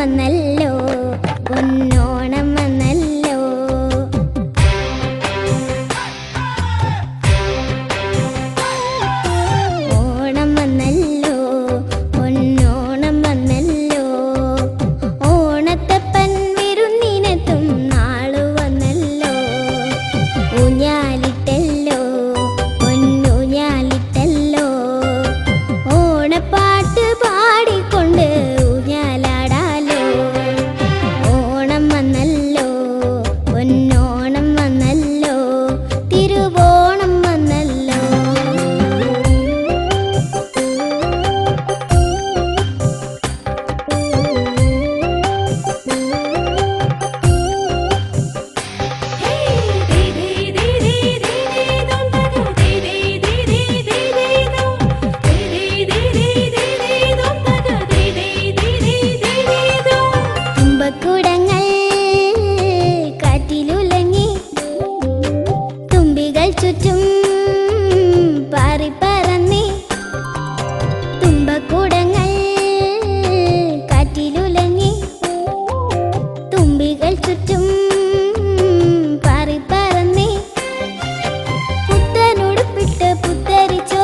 വന്നല്ലോ. പൊന്നോണം കാറ്റിലുലങ്ങി തുമ്പികൾ ചുറ്റും പാറിപ്പറന്നി പറഞ്ഞേ കാറ്റിലുലങ്ങി തുമ്പികൾ ചുറ്റും പുത്തനുടുപ്പിട്ട് പുത്തരിച്ചു